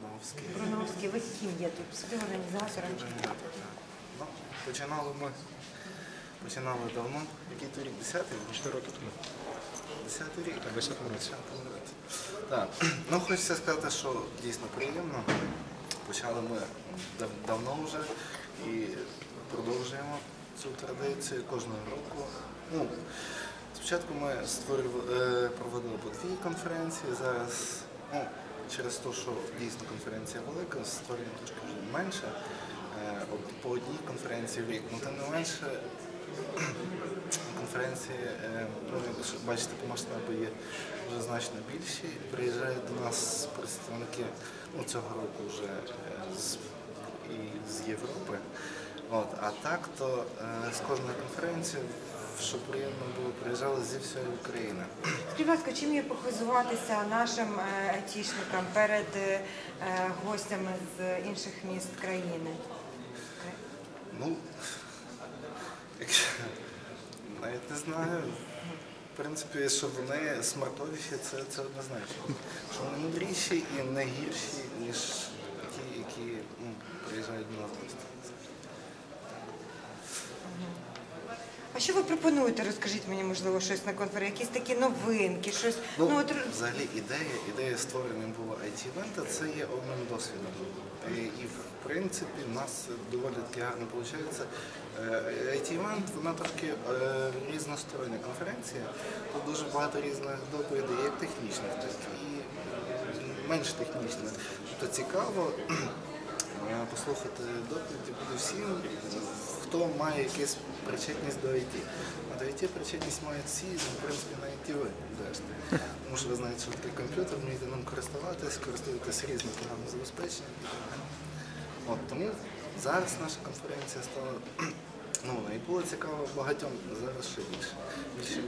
Брановський. Бруновський, ви ким є тут? Співорганізатором? Ну, починали ми. Починали давно. Який то рік? Десятий? Чотири роки тому. Десятий рік? Так, десятому році. Так. Ну, хочеться сказати, що дійсно приємно. Почали ми дав- давно вже і продовжуємо цю традицію кожного року. Ну, спочатку ми створювали, е, проводили по дві конференції, зараз ну, через те, що дійсно конференція велика, створюємо трошки вже менше. Е, по одній конференції в рік. Ну, тим не менше, конференції, е, ну, бачите, по масштабу є вже значно більші. Приїжджають до нас представники ну, цього року вже е, з, і з Європи. От, а так, то з кожної конференції, що приємно було, приїжджали зі всієї України. Скажіть, будь ласка, чим є похизуватися нашим е, айтішникам перед е, гостями з інших міст країни? Ну, навіть не знаю. В принципі, що вони смартовіші, це, це однозначно. Що вони мудріші і не гірші, ніж ті, які ну, приїжджають до нас гості. А що ви пропонуєте? Розкажіть мені, можливо, щось на конференції, якісь такі новинки, щось. Ну, от, взагалі ідея, ідея створення було IT-івента, це є обмін досвідом. І, і в принципі в нас доволі таки гарно виходить. IT-івент, вона трохи е, різностороння конференція. Тут дуже багато різних доповідей, як технічних, так і менш технічних. Тобто цікаво е, послухати доповіді буде всім, хто має якусь причетність до IT. А до IT причетність мають всі, ну, в принципі, навіть і ви. Тому що ви знаєте, що таке комп'ютер, вмієте ним користуватись, користуєтесь різним програмним забезпеченням. От, тому зараз наша конференція стала ну, і було цікаво багатьом зараз ще більше, більше.